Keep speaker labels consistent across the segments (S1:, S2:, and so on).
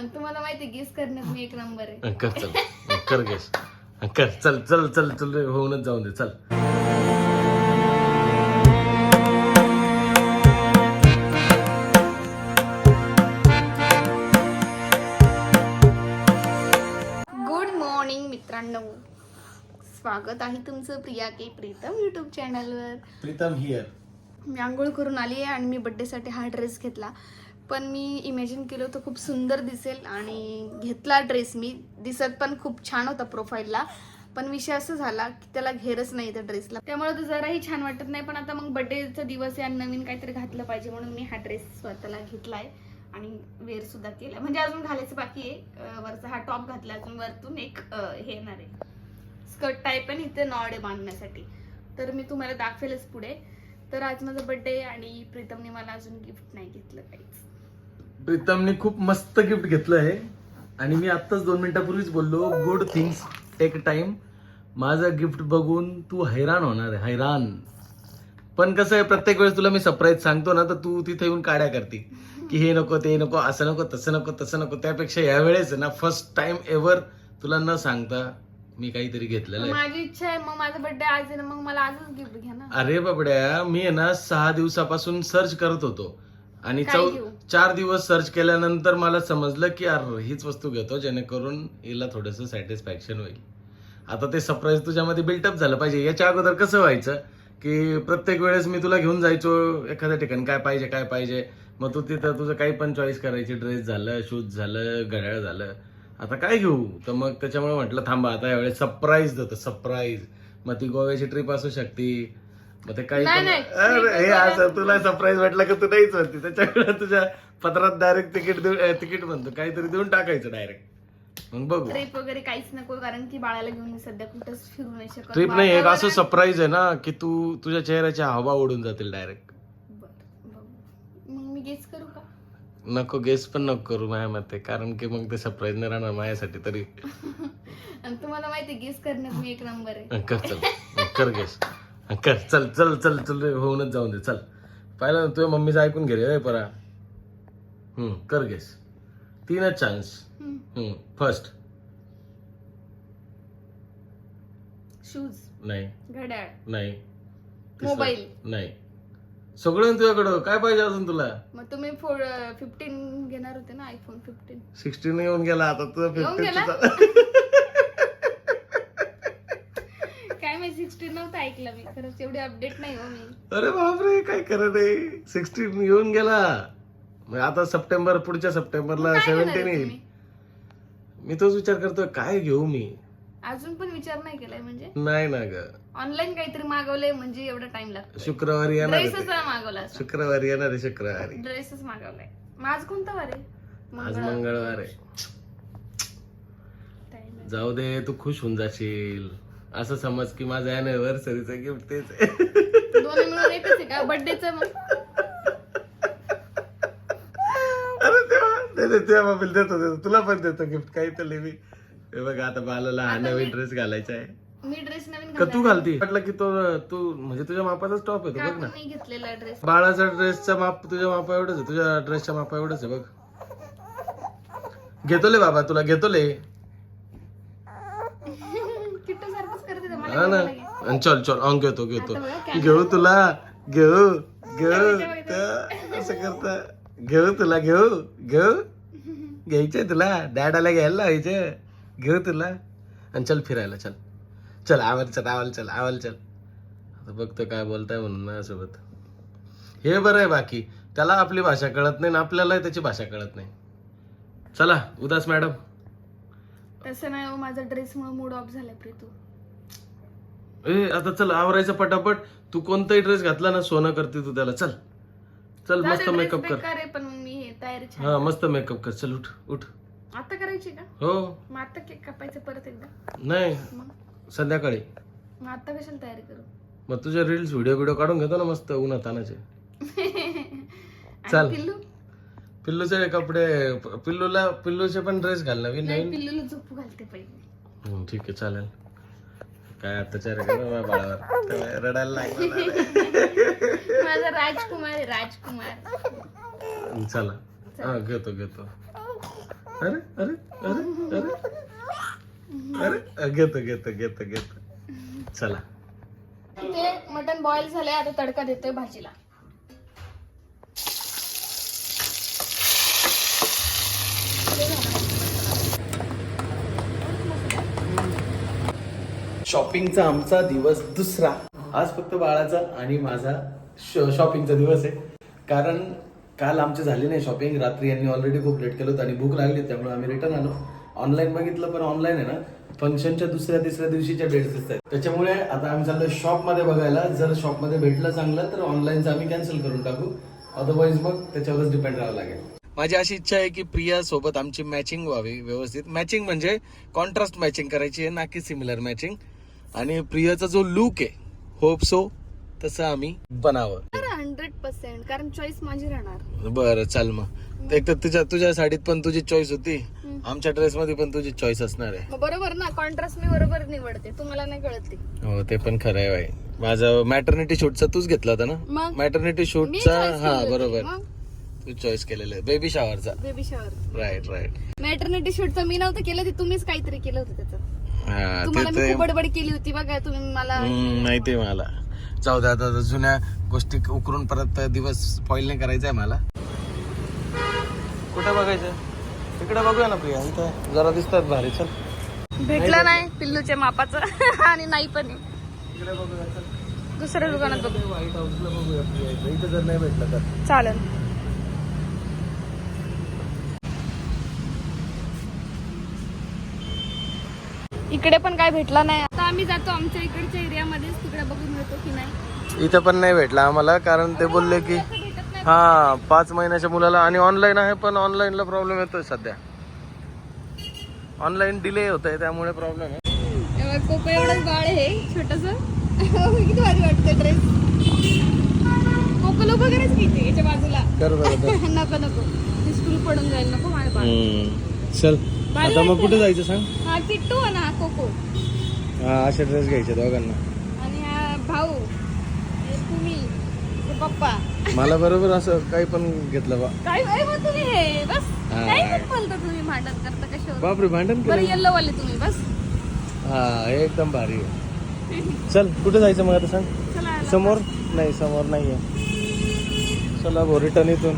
S1: आणि तुम्हाला माहिती गेस करण्यात मी एक नंबर आहे.
S2: कर चल. कर गेस कर. चल चल चल चल रे, होऊनच जाऊन दे. चल.
S1: गुड मॉर्निंग मित्रांनो. स्वागत आहे तुमचं प्रिया के प्रीतम युट्यूब चॅनलवर
S2: प्रीतम हिअर
S1: मी आंघोळ करून आली आहे आणि मी बड्डेसाठी हा ड्रेस घेतला. पण मी इमॅजिन केलं होतं खूप सुंदर दिसेल आणि घेतला ड्रेस मी. दिसत पण खूप छान होता प्रोफाईलला पण विषय असं झाला की त्याला घेरच नाही त्या ड्रेसला त्यामुळे तो जराही छान वाटत नाही पण आता मग बड्डेचा दिवस आहे आणि नवीन काहीतरी घातलं पाहिजे म्हणून मी हा ड्रेस स्वतःला घेतलाय आणि वेअर सुद्धा केला म्हणजे अजून घालायचं बाकी आहे. वरचा हा टॉप घातला अजून वरतून एक हे येणार आहे. स्कर्ट टाईप आणि इथे नॉड आहे बांधण्यासाठी. तर मी तुम्हाला दाखवेलच पुढे. तर आज माझा बर्थडे आणि प्रीतमने मला अजून गिफ्ट नाही घेतलं काहीच.
S2: प्रीतमने खूप मस्त गिफ्ट घेतलं आहे आणि मी आत्ताच दोन मिनिटापूर्वीच बोललो गुड थिंग्स टेक टाइम माझं गिफ्ट बघून तू हैराण होणार आहे हैराण. पण कसं आहे प्रत्येक वेळेस तुला मी सरप्राईज सांगतो ना तर तू तिथे येऊन काड्या करते. की हे नको ते नको असं नको तसं नको तसं नको. त्यापेक्षा यावेळेस ना फर्स्ट टाइम एव्हर तुला न सांगता मी काहीतरी घेतलेलं आहे.
S1: माझी इच्छा आहे मग माझा बर्थडे आज आहे ना मग मला आजच गिफ्ट घ्या ना.
S2: अरे बाबड्या मी आहे ना सहा दिवसापासून सर्च करत होतो. आणि चौ
S1: घेऊ?
S2: चार दिवस सर्च केल्यानंतर मला समजलं की यार हीच वस्तू घेतो जेणेकरून हिला थोडंसं सॅटिस्फॅक्शन होईल. आता ते सरप्राईज तुझ्यामध्ये बिल्टअप झालं पाहिजे. याच्या अगोदर कसं व्हायचं की प्रत्येक वेळेस मी तुला घेऊन जायचो एखाद्या ठिकाणी काय पाहिजे काय पाहिजे. मग तू तिथं तुझं काही पण चॉईस करायची ड्रेस झालं शूज झालं घड्याळ झालं. आता काय घेऊ? तर मग त्याच्यामुळे म्हटलं थांबा आता यावेळेस सरप्राईज देतो सरप्राईज मग ती गोव्याची ट्रिप असू शकते. मग ते काही
S1: नाही,
S2: पण-
S1: नाही.
S2: अरे, हे असं तुला सरप्राईज वाटलं का तू नाहीच म्हणते. त्याच्याकडे तुझ्या पत्रात डायरेक्ट तिकीट देऊ अं, तिकीट म्हणतो. काहीतरी देऊन टाकायचं डायरेक्ट मग बघू.
S1: ट्रिप वगैरे काहीच नको कारण की बाळाला घेऊन सध्या कुठंच फिरू नाही शकत.
S2: ट्रिप नाही एक असं सरप्राईज आहे ना की तू तुझ्या चेहऱ्याच्या हवा उडून जातील डायरेक्ट
S1: बरं, बघू. मग मी गेस करू का?
S2: नको गेस पण नको करू माझ्या मते. कारण की मग ते सरप्राईज नाही राहणार माझ्यासाठी तरी.
S1: आणि तुम्हाला माहिती गेस करण्यात मी एक नंबर आहे.
S2: कर चल. अं, कर गेस कर चल चल चल चल रे, होऊनच जाऊन दे चल. पाहिलं ना तुझ्या मम्मीचं ऐकून घे रे परा. हम्म कर गेस तीनच चान्स
S1: हम्म.
S2: फर्स्ट
S1: शूज
S2: नाही.
S1: घड्याळ.
S2: नाही. तिसरं.
S1: मोबाईल.
S2: नाही. सगळं तुझ्याकडं. काय पाहिजे अजून तुला?
S1: मग तुम्ही फिफ्टीन घेणार होते ना आयफोन फिफ्टीन
S2: सिक्स्टीन येऊन गेला आता तुझं
S1: येऊन गेला?
S2: फिफ्टीन
S1: काय मी सिक्स्टीन नव्हतं ऐकलं मी खरंच एवढी अपडेट नाही हो मी.
S2: अरे बापरे काय करत आहे सिक्स्टीन येऊन गेला. मग आता सप्टेंबर पुढच्या सप्टेंबरला
S1: काय घेणार
S2: सेव्हन्टीन
S1: आहे
S2: येईल.
S1: तुम्ही?
S2: मी तोच विचार करतोय काय घेऊ मी?
S1: अजून पण विचार नाही केलाय म्हणजे?
S2: नाही ना ग.
S1: ऑनलाईन काहीतरी मागवलंय म्हणजे एवढा टाइम लागतो
S2: शुक्रवारी येणार आहे
S1: ड्रेसच
S2: ते.
S1: मागवला
S2: शुक्रवारी येणार आहे शुक्रवारी.
S1: ड्रेसच मागवलाय. मग आज कोणता वार आहे?
S2: आज
S1: मंगळवार.
S2: मंगळवार आहे.
S1: Time आहे.
S2: जाऊ दे तू खुश होऊन जाशील. असं समज की माझं अॅनिव्हर्सरीचं गिफ्ट तेच आहे.
S1: दोन्ही मिळून एकच आहे का? बर्थडेचं मग.
S2: अरे तेव्हा दे दे तेव्हा देतो देतो. तुला पण देतो गिफ्ट काही तर मी हे बघा आता बालाला हा नवीन ड्रेस घालायचा आहे.
S1: मी ड्रेस नवीन
S2: का तू घालती. वाटलं की तो तू म्हणजे तुझ्या मापाचाच टॉप आहे तो बघ
S1: काकून
S2: ना.
S1: नाही घेतलेला ड्रेस
S2: बाळाचा ड्रेसचा माप तुझ्या मापा एवढंच आहे. तुझ्या ड्रेसच्या मापा एवढंच आहे बघ. घेतो ले बाबा तुला घेतो ले
S1: किट्टू सारखंच करते ते, मला
S2: हा ना. आणि चल चल अंग घेतो घेतो. घेऊ तुला घेऊ घेऊ. असं करता. घेऊ तुला घेऊ घेऊ. घ्यायचंय तुला. डॅडाला घ्यायला लावायचं घेऊ तुला. आणि चल फिरायला चल. चल आवाल चल आवाल चल आवाल चल. आता बघतो काय बोलताय म्हणून माझ्यासोबत. हे बरं आहे बाकी. त्याला आपली भाषा कळत नाही ना आपल्याला त्याची भाषा कळत नाही. चला उदास मॅडम.
S1: तसं नाही हो, माझा ड्रेस मुळे मूड ऑफ झालाय प्रीतू.
S2: ए आता चल आवरायचं पटापट. तू कोणताही ड्रेस घातला ना सोनं करते तू त्याला. चल. चल मस्त
S1: dress
S2: मेकअप कर.
S1: बेकार आहे पण मग मी हे तयारी छान
S2: हा मस्त मेकअप कर. चल उठ उठ.
S1: आता करायची का?
S2: हो.
S1: मग आता केक कापायचं परत एकदा.
S2: नाही.
S1: मग?
S2: संध्याकाळी.
S1: मग आता कशाला तयारी करू?
S2: मग तुझे रील्स व्हिडिओ व्हिडिओ काढून घेतो ना मस्त उन्हा तानाचे.
S1: आणि
S2: चल.
S1: पिल्लू?
S2: पिल्लूचे कपडे पिल्लूला पिल्लूचे पण ड्रेस घाल नवीन
S1: नाही
S2: नवीन.
S1: पिल्लूला झोपू घालते पहिले.
S2: हम्म, ठीक आहे चालेल. काय अत्याचार आहे का ना माझ्या बाळावर रडायला लागला.
S1: माझा राजकुमार आहे राजकुमार.
S2: चला. हा घेतो घेतो. अरे अरे अरे अरे. अरे घेतो घेतो घेतो घेतो. चला.
S1: ते मटन बॉईल झाले आता तडका देतोय भाजीला.
S2: शॉपिंगचा आमचा दिवस दुसरा. आज फक्त बाळाचा आणि माझा शॉपिंगचा दिवस आहे. कारण काल आमची झाली नाही शॉपिंग. रात्री यांनी ऑलरेडी खूप लेट केलं होतं आणि भूक लागली त्यामुळे आम्ही रिटर्न आलो. ऑनलाईन बघितलं पण ऑनलाईन आहे ना. फंक्शनच्या दुसऱ्या तिसऱ्या दिवशीच्या डेट्स दिसत आहेत त्याच्यामुळे आता आम्ही चाललो शॉपमध्ये बघायला. जर शॉपमध्ये भेटलं चांगलं तर ऑनलाईनचं आम्ही कॅन्सल करून टाकू. अदरवाईज मग त्याच्यावरच डिपेंड राहावं लागेल. माझी अशी इच्छा आहे की प्रिया सोबत आमची मॅचिंग व्हावी व्यवस्थित. मॅचिंग म्हणजे कॉन्ट्रास्ट मॅचिंग करायची आहे ना की सिमिलर मॅचिंग आणि प्रियाचा जो लुक आहे होप सो तसं आम्ही बनावं.
S1: हंड्रेड पर्सेंट कारण चॉईस माझी राहणार.
S2: बरं चाल मग. एक तर तुझ्या तुझ्या साडीत पण तुझी चॉईस होती. आमच्या ड्रेस मध्ये पण तुझी चॉईस असणार आहे.
S1: मग बरोबर ना कॉन्ट्रास्ट मी बरोबर निवडते. तुम्हाला नाही कळत ते.
S2: हो ते पण खरं आहे बाई माझा मॅटर्निटी शूटचा तूच घेतला होता ना?
S1: मग?
S2: मॅटर्निटी शूटचा हा. बरोबर. तू चॉईस केलेलं आहे. Baby शावरचा
S1: baby shower
S2: right right
S1: maternity शूटचं मी नव्हतं केलं ते तुम्हीच काहीतरी केलं होतं त्याचं.
S2: हा
S1: तुम्हाला
S2: ते
S1: मी
S2: ते
S1: खूप बडबड केली होती बघा तुम्ही मला
S2: हम्म, मला. जाऊ दे आता जुन्या गोष्टी उकरून परत दिवस स्पॉइल नाही करायचा आहे मला. कुठे बघायचं? तिकडे बघूया ना प्रिया इथं जरा दिसतात भारी चल.
S1: भेटलं नाही पिल्लूच्या मापाचं आणि नाही पण
S2: बघूया
S1: दुसऱ्या दुकानात बघू.
S2: व्हाईट हाऊसला बघूया प्रिया. इथं जर नाही भेटलं तर.
S1: चालेल. इकडे पण काय भेटला नाही. आता आम्ही जातो आमच्या इकडच्या एरियामध्येच तिकडे बघून मिळतो की नाही.
S2: इथं पण नाही भेटला आम्हाला कारण ते बोलले की हा पाच महिन्याच्या मुलाला आणि ऑनलाईन आहे पण ऑनलाईनला प्रॉब्लेम येतोय सध्या. ऑनलाईन डिले होत आहे त्यामुळे प्रॉब्लेम आहे.
S1: एवढंच बाळ आहे छोटस. किती भारी वाटतं ड्रेस कोको लोक करायचं की इथे याच्या बाजूला.
S2: कर बरोबर
S1: नको नको. ते स्कूल पडून जाईल नको माझ्या बाळ.
S2: चल आता मग कुठे
S1: ना?
S2: जायचं सांग?
S1: हा किट्टू हा कोको
S2: हा असे ड्रेस घ्यायचे दोघांना.
S1: आणि हा भाऊ हे तुम्ही हे पप्पा.
S2: मला बरोबर असं काही पण घेतलं बा.
S1: काय काय मग तुम्ही हे बस.
S2: हा.
S1: काय पण बोलता तुम्ही भांडण करता कशावर.
S2: बापरे भांडण
S1: बरं
S2: केलं
S1: येल्लो वाले तुम्ही बस.
S2: हा हे एकदम भारी आहे. चल कुठे जायचं मग आता सांग?
S1: चला आला.
S2: समोर? नाही समोर नाहीये. चला भाऊ रिटर्न इथून.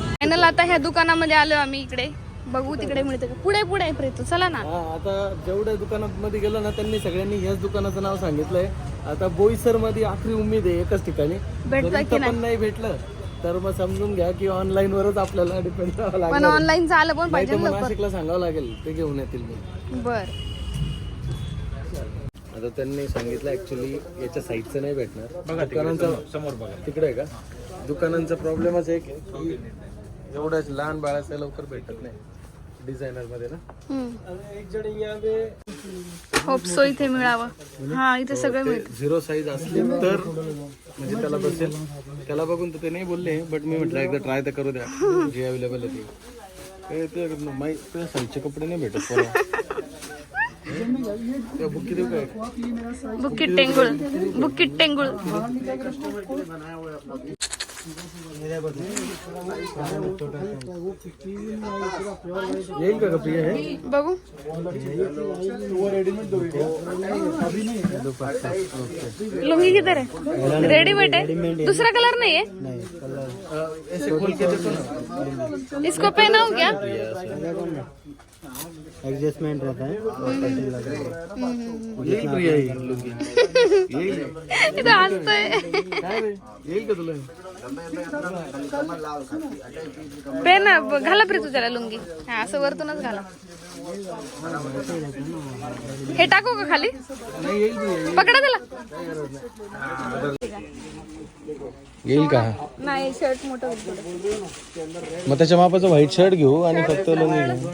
S1: फायनल आता ह्या दुकानामध्ये आलो आम्ही इकडे. बघू तिकडे मिळतं का? पुढे पुढे प्रेतू चला ना.
S2: हा आता जेवढ्या दुकानामध्ये गेलो ना त्यांनी सगळ्यांनी ह्याच दुकानाचं नाव सांगितलंय. आता बोईसरमध्ये आखरी उमेद आहे एकच ठिकाणी.
S1: भेटतं
S2: जर
S1: की
S2: इथं पण नाही भेटलं तर मग समजून घ्या की ऑनलाईन वरच आपल्याला डिपेंड राहावं
S1: पण
S2: लागेल
S1: ऑनलाईन आलं पण
S2: नाही
S1: पाहिजे
S2: तर
S1: ना
S2: मग
S1: लवकर.
S2: नाशिकला सांगावं लागेल ते घेऊन येतील मग
S1: बर.
S2: आता त्यांनी सांगितलं ऍक्च्युली याच्या साईडचं नाही भेटणार. दुकानांचा समोर बघा. तिकडे आहे का? दुकानांचा प्रॉब्लेमच आहे की एवढ्या लहान बाळाचं लवकर भेटत नाही. डिझायनरमध्ये ना एक जण यावे.
S1: होप सो इथे मिळावं. हा इथे सगळं मिळतं
S2: झिरो साईज असली तर म्हणजे त्याला बसेल. त्याला बघून तर ते नाही बोलले बट मी म्हटलं एकदा ट्राय तर करू द्या. जी अवेलेबल आहे ती. ते- ते माही- त्या साईजचे कपडे नाही भेटत. त्या बुक्की देऊ काय?
S1: बुकिट टेंगुळ. बुकिट टेंगुळ.
S2: येईल का प्रिय हे?
S1: बघू लुंगी किधर है? रेडीमेड है? दूसरा कलर नहीं है?
S2: ऐसे खोल के देखो ना
S1: इसको पहना हो क्या
S3: एडजस्टमेंट रहता है
S2: येईल प्रिया ही? लुंगी। येईल
S1: इथं हसतोय
S2: काय रे येईल का तुला
S1: पेन घाला प्री तुझ्याला लुंगी. हा असं वरतूनच घाला. हे टाकू का खाली? पकडा त्याला.
S2: येईल का?
S1: नाही शर्ट मोठं.
S2: मग त्याच्या मापाचं व्हाईट शर्ट घेऊ आणि फक्त लुंगी घेऊ.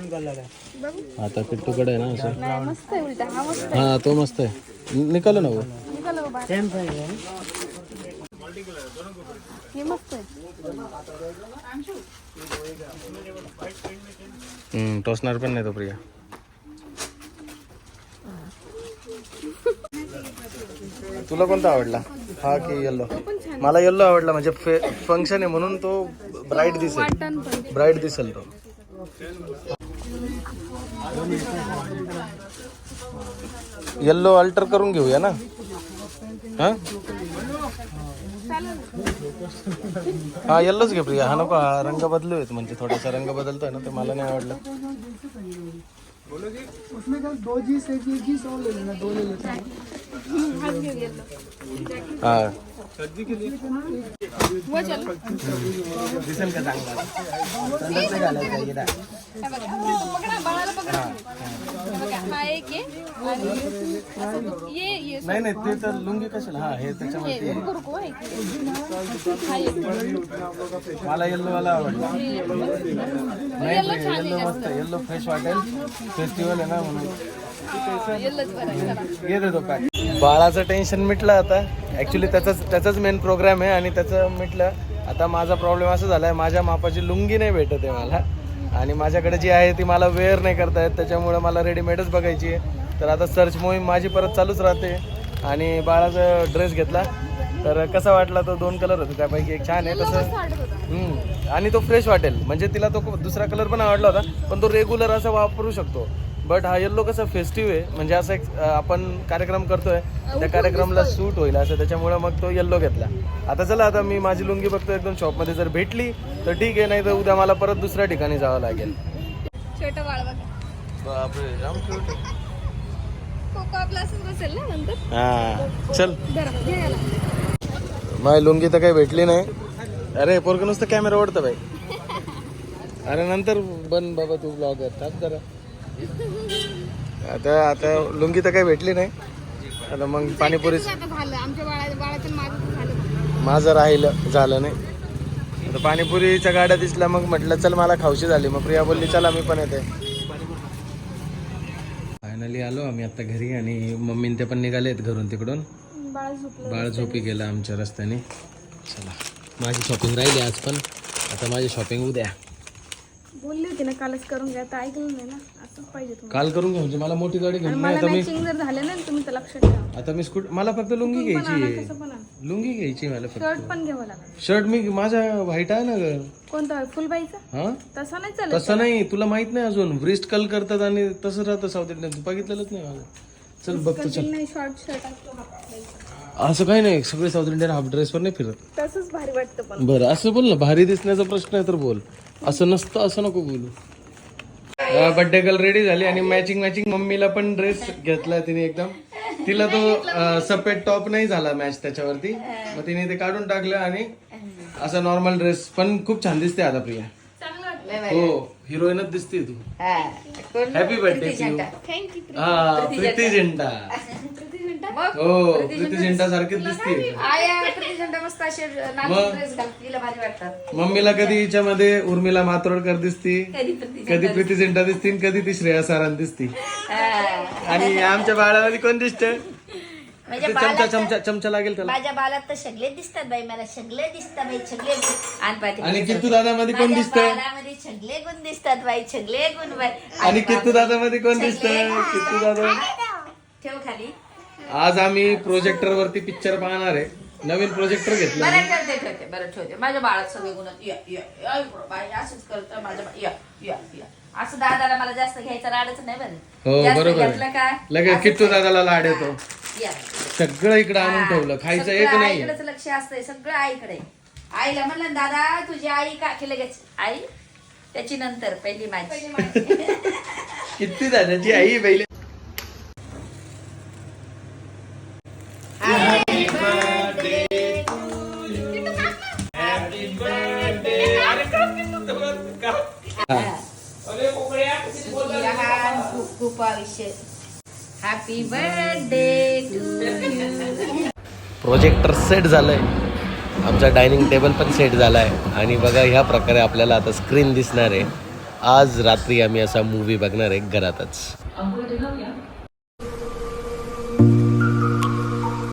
S2: आता किट्टूकडे आहे ना असं.
S1: हा मस्त
S2: हा तो मस्त आहे. निकालो ना
S3: सेम हे
S1: मस्त आहे.
S2: टोचणार पण नाही तो प्रिया. तुला कोणता आवडला? हा की येल्लो मला येल्लो आवडला म्हणजे फंक्शन आहे म्हणून तो ब्राईट दिसेल. ब्राईट दिसेल तो. येल्लो अल्टर करून घेऊया ना? हा? हा येल्लोच घे प्रिया. हा नको हा रंग बदलू आहेत म्हणजे थोडासा रंग बदलतोय ना ते मला नाही आवडलं.
S3: उसमें दो जीस एक जीस और ले लेना दो ले लेते हैं
S2: हा. दिसेल का चांगला नाही नाही ते तर लुंगी कशाला हा हे त्याच्यामध्ये मला येल्लो वाला आवडला नाही येल्लो मस्त येल्लो फ्रेश वाटेल फेस्टिवल आहे ना म्हणून देतो पॅक बाळाचं टेन्शन मिटलं आता. ऍक्च्युली त्याचाच त्याचाच मेन प्रोग्राम आहे आणि त्याचं मिटलं. आता माझा प्रॉब्लेम असा झाला आहे माझ्या मापाची लुंगी नाही भेटत आहे मला. आणि माझ्याकडे जी आहे ती मला वेअर नाही करता येत त्याच्यामुळे मला रेडीमेडच बघायची आहे. तर आता सर्च मोहीम माझी परत चालूच राहते. आणि बाळाचा ड्रेस घेतला. तर कसा वाटला तो? दोन कलर होते त्यापैकी एक छान आहे. तसं आणि तो फ्रेश वाटेल. म्हणजे तिला तो दुसरा कलर पण आवडला होता पण तो रेग्युलर असा वापरू शकतो. बट हा येल्लो कसा फेस्टिव्ह आहे. म्हणजे असं एक आपण कार्यक्रम करतोय. त्या कार्यक्रमाला सूट होईल असं. त्याच्यामुळे मग तो येल्लो घेतला. आता चला आता मी माझी लुंगी बघतो एक दोन शॉपमध्ये जर भेटली तर ठीक आहे. नाही तर उद्या मला परत दुसऱ्या ठिकाणी जावं लागेल. हा. चल. माझी लुंगी तर काही भेटली नाही. अरे पोरग नुसतं कॅमेरा ओढतं बाई. अरे नंतर बन बाबा तू ब्लॉगर टाक जरा. आता आता लुंगी तर काही भेटली नाही. आता मग पाणीपुरी
S1: माझं
S2: राहिलं झालं नाही. आता पाणीपुरीच्या गाड्या दिसल्या मग म्हटलं चल मला खावशी झाली. मग प्रिया बोलली चला मी पण येते. फायनली आलो आम्ही आता घरी आणि मम्मीन ते पण निघालेत घरून तिकडून.
S1: बाळ झोपलं.
S2: बाळ झोपी गेला आमच्या रस्त्याने. चला. माझी शॉपिंग राहिली आज पण. आता माझी शॉपिंग उद्या.
S1: बोलली होती ना कालच करून घ्या. ऐकलं नाही ना असंच पाहिजे तुम्हाला.
S2: काल करून घ्या म्हणजे मला मोठी गाडी
S1: आणि
S2: घेऊन
S1: मला
S2: आता मी
S1: मॅचिंग जर झालं ना तुम्ही तर लक्षात ठेवा.
S2: आता मी स्कूट मला फक्त लुंगी घ्यायची आहे.
S1: कसं पण आण.
S2: लुंगी घ्यायची आहे मला
S1: शर्ट
S2: फक्त
S1: पण घ्यावं लागेल.
S2: शर्ट मी माझा व्हाईट आहे ना ग.
S1: कोणता? फुलबाईचा?
S2: हा?
S1: तसा नाही
S2: तसं नाही. तुला माहीत नाही अजून. व्रिस्ट कल करतात आणि तसं राहतं साऊथ इंडियन. तू बघितलेलंच नाही माझं. चल बघतो चल
S1: नाही शॉर्ट शर्ट असतो हा.
S2: असं काही नाही. सगळे साऊथ इंडियन हाफ ड्रेसवर नाही फिरत.
S1: तसंच भारी वाटतं पण.
S2: बरं असं बोल ना. भारी दिसण्याचा प्रश्न आहे तर बोल. असं नसतं असं नको बोलू. बर्थडे गर्ल रेडी झाली आणि मॅचिंग मॅचिंग मम्मीला पण ड्रेस घेतला तिने एकदम. तिला तो सफेद टॉप नाही झाला मॅच त्याच्यावरती. मग तिने ते काढून टाकलं आणि असा नॉर्मल ड्रेस पण खूप छान दिसते आता प्रिया. हो हिरोईनच दिसते तू. Happy birthday to
S1: thank you
S2: हा प्रीती झिंटा हो प्रीती झिंटा सारखीच दिसते
S4: आया प्रतिझंडा मस्त असे नाचून ड्रेस घाल तिला भारी वाटतात.
S2: मम्मीला कधी हिच्यामध्ये उर्मिला मातोडकर दिसती?
S4: कधी प्रति
S2: कधी प्रीती दिसती आणि कधी ती श्रेया सारान दिसती? आणि आमच्या बाळामध्ये कोण दिसत
S4: म्हणजे
S2: चमचा चमचा चमचा लागेल त्याला.
S4: माझ्या बालात तर सगळे दिसतात बाई मला सगळे दिसतात बाई सगळे आणि पाठी
S2: आणि किट्टू दादा मध्ये कोण
S4: माझ्या
S2: दिसत
S4: बालामध्ये सगळे गुण दिसतात बाई सगळे गुण बाई.
S2: आणि किट्टू दादा मध्ये कोण दिसत किट्टू दादा.
S4: ठेव खाली.
S2: आज आम्ही प्रोजेक्टर वरती पिक्चर पाहणार आहे. नवीन प्रोजेक्टर घेतलं
S4: बरं ठेवते ठेवते बरं ठेवते माझ्या बाळात सगळे गुण आहेत. या या या इकडं बाई असंच करतं माझ्या बा- या या या. असं दादाला मला जास्त घ्यायचं राडच नाही बरं.
S2: हो
S4: जास्त
S2: बरोबर.
S4: घेतलं
S2: आहे.
S4: का?
S2: लगेच किट्टू दादाला लाड येतो.
S4: या.
S2: सगळं इकडे आणून ठेवलं. खायचं एक नाही.
S4: आईकडेच लक्ष असतंय सगळं आईकडे. आईला म्हणलं ना, दादा तुझी आई का की लगेच आई त्याची नंतर पहिली माझी
S2: किती दादाची आई पहिले
S4: happy birthday to
S2: projector set झालंय. आमचा डायनिंग टेबल पण सेट झालाय. आणि बघा ह्या प्रकारे आपल्याला आता स्क्रीन दिसणार आहे. आज रात्री आम्ही असा मूवी बघणार आहे घरातच.